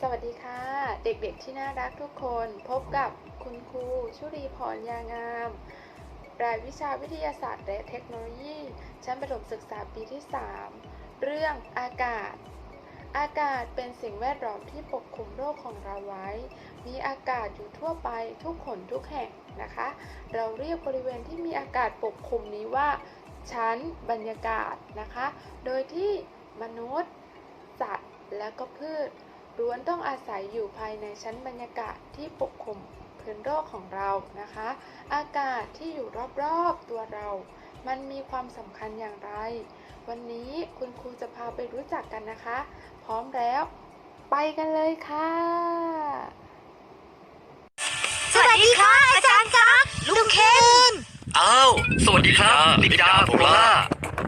สวัสดีค่ะ เด็กๆที่น่ารักทุกคนพบกับคุณครูชุรีพรยางาม รายวิชาวิทยาศาสตร์และเทคโนโลยี ชั้นประถมศึกษาปีที่ 3 เรื่องอากาศ อากาศเป็นสิ่งแวดล้อมที่ปกคลุมโลกของเราไว้ มีอากาศอยู่ทั่วไปทุกขนทุกแห่งนะคะ เราเรียกบริเวณที่มีอากาศปกคลุมนี้ว่า ชั้นบรรยากาศนะคะ โดยที่มนุษย์ สัตว์และก็พืช ล้วนต้องอาศัยอยู่ภายในชั้นบรรยากาศที่ปกคลุมพื้นโลกของเรานะคะ อากาศที่อยู่รอบๆตัวเรา มันมีความสำคัญอย่างไร วันนี้คุณครูจะพาไปรู้จักกันนะคะ พร้อมแล้ว ไปกันเลยค่ะ สวัสดีค่ะ อาจารย์กั๊กลุงเคนอ้าวสวัสดีครับลิปดาโพล่า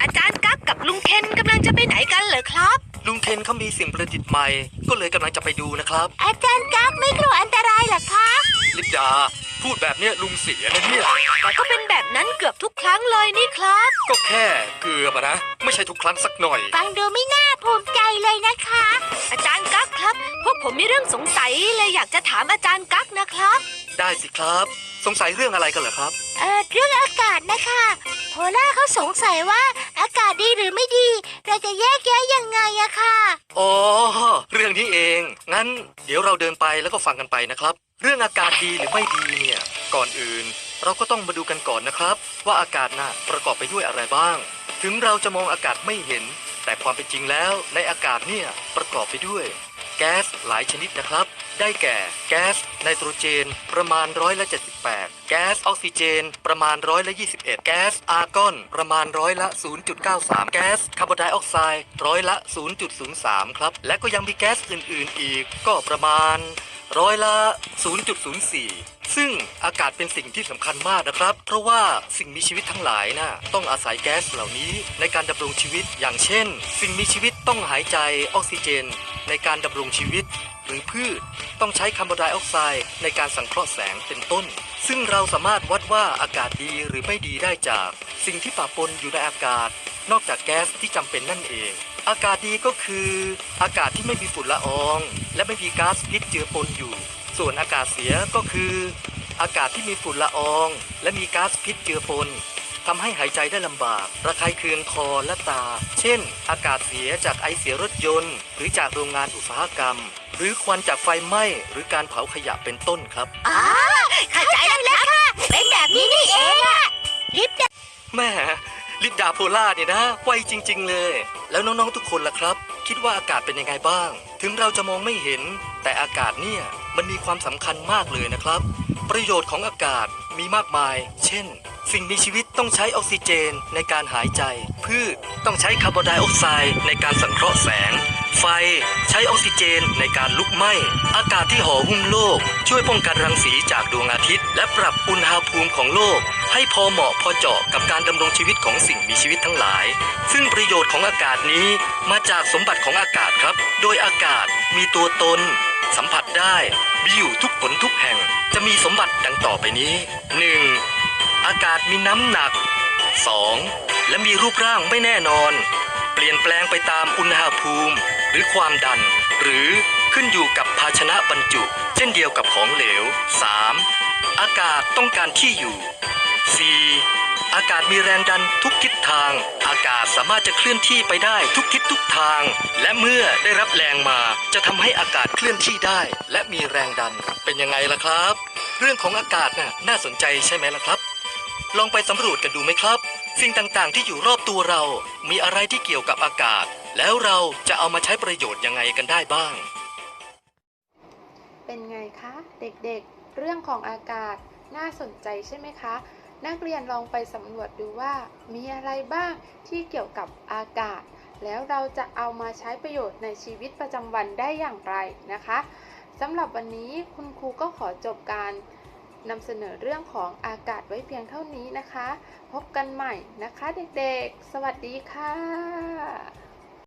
อาจารย์กั๊กกับลุงเคนกำลังจะไปไหนกันเหรอครับ ลุงเคนเขามีสิ่งประดิษฐ์ใหม่ ก็เลยกำลังจะไปดูนะครับ อาจารย์กั๊กไม่กลัวอันตรายเหรอคะ ลิปดาพูดแบบเนี้ยลุงเสียนะเนี่ย แต่ก็เป็นแบบนั้นเกือบทุกครั้งเลยนี่ครับ ก็แค่เกือบอะนะ ไม่ใช่ทุกครั้งสักหน่อย ฟังดูไม่น่าภูมิใจเลยนะคะ อาจารย์กั๊กครับ พวกผมมีเรื่องสงสัยเลยอยากจะถามอาจารย์กั๊กนะครับ ได้สิครับ สงสัยเรื่องอะไรกันเหรอครับ เออเรื่องอากาศนะคะ โพล่าเขาสงสัยว่า อากาศดีหรือไม่ดี เราจะแยกแยะยังไงอะค่ะ อ๋อ เรื่องนี้เอง งั้นเดี๋ยวเราเดินไปแล้วก็ฟังกันไปนะครับ เรื่องอากาศดีหรือไม่ดีเนี่ย ก่อนอื่น เราก็ต้องมาดูกันก่อนนะครับ ว่าอากาศน่ะประกอบไปด้วยอะไรบ้าง ถึงเราจะมองอากาศไม่เห็น แต่ความเป็นจริงแล้วในอากาศเนี่ยประกอบไปด้วย แก๊สหลายชนิดนะครับ ได้แก่แก๊สไนโตรเจน ประมาณร้อยละ78 แก๊สออกซิเจน ประมาณร้อยละ21 แก๊สอาร์กอน ประมาณร้อยละ 0.93 แก๊สคาร์บอนไดออกไซด์ร้อยละ 0.03 ครับ และก็ยังมีแก๊สอื่น ๆ อีกก็ประมาณร้อยละ 0.04 ซึ่งอากาศเป็นสิ่งที่สำคัญมากนะครับ เพราะว่าสิ่งมีชีวิตทั้งหลายน่ะต้องอาศัยแก๊สเหล่านี้ในการดำรงชีวิต อย่างเช่น สิ่งมีชีวิตต้องหายใจออกซิเจน ในการดำรงชีวิต หรือพืชต้องใช้คาร์บอนไดออกไซด์ในการสังเคราะห์แสงเป็นต้น ซึ่งเราสามารถวัดว่าอากาศดีหรือไม่ดีได้จาก สิ่งที่ปะปนอยู่ในอากาศ นอกจากแก๊สที่จำเป็นนั่นเอง อากาศดีก็คือ อากาศที่ไม่มีฝุ่นละออง และไม่มีก๊าซพิษเจือปนอยู่ ส่วนอากาศเสียก็คือ อากาศที่มีฝุ่นละออง และมีก๊าซพิษเจือปน ทำให้หายใจได้ลำบาก ระคายเคืองคอและตา เช่น อากาศเสียจากไอเสียรถยนต์ หรือจากโรงงานอุตสาหกรรม หรือควันจากไฟไหม้หรือการเผาขยะเป็นต้นครับอ๋อเข้าใจแล้วค่ะ เป็นแบบนี้นี่เองอะลิปดาแม่ลิปดาโพล่าเนี่ยนะไวจริง ๆ เลย แล้วน้องๆทุกคนล่ะครับ คิดว่าอากาศเป็นยังไงบ้าง ถึงเราจะมองไม่เห็น แต่อากาศเนี่ยมันมีความสำคัญมากเลยนะครับ ประโยชน์ของอากาศมีมากมาย เช่น สิ่งมีชีวิตต้องใช้ออกซิเจนในการหายใจ พืชต้องใช้คาร์บอนไดออกไซด์ในการสังเคราะห์แสง ไฟใช้ออกซิเจนในการลุกไหม้ อากาศที่ห่อหุ้มโลก ช่วยป้องกันรังสีจากดวงอาทิตย์ และปรับอุณหภูมิของโลก ให้พอเหมาะพอเจาะกับการดำรงชีวิตของสิ่งมีชีวิตทั้งหลาย ซึ่งประโยชน์ของอากาศนี้มาจากสมบัติของอากาศครับ โดยอากาศมีตัวตน สัมผัสได้มีอยู่ทุกผลทุกแห่ง จะมีสมบัติดังต่อไปนี้ 1. อากาศมีน้ำหนัก 2. และมีรูปร่างไม่แน่นอน เปลี่ยนแปลงไปตามอุณหภูมิ หรือความดัน หรือขึ้นอยู่กับภาชนะบรรจุ เช่นเดียวกับของเหลว 3. อากาศต้องการที่อยู่ 4. อากาศมีแรงดันทุกทิศทาง อากาศสามารถจะเคลื่อนที่ไปได้ทุกทิศทุกทาง และเมื่อได้รับแรงมาจะทำให้อากาศเคลื่อนที่ได้ และมีแรงดันเป็นยังไงล่ะครับ เรื่องของอากาศน่ะน่าสนใจใช่ไหมล่ะครับ ลองไปสำรวจกันดูไหมครับ สิ่งต่างๆ ที่อยู่รอบตัวเรา มีอะไรที่เกี่ยวกับอากาศ แล้วเราจะเอามาใช้ประโยชน์ยังไงกันได้บ้าง เป็นไงคะ เด็กๆ เรื่องของอากาศน่าสนใจใช่ไหมคะ นักเรียนลองไปสำรวจดูว่า มีอะไรบ้างที่เกี่ยวกับอากาศ แล้วเราจะเอามาใช้ประโยชน์ในชีวิตประจำวันได้อย่างไรนะคะสำหรับวันนี้คุณครูก็ขอจบการ นำเสนอเรื่องของอากาศไว้เพียงเท่านี้นะคะ พบกันใหม่นะคะเด็กๆ สวัสดีค่ะ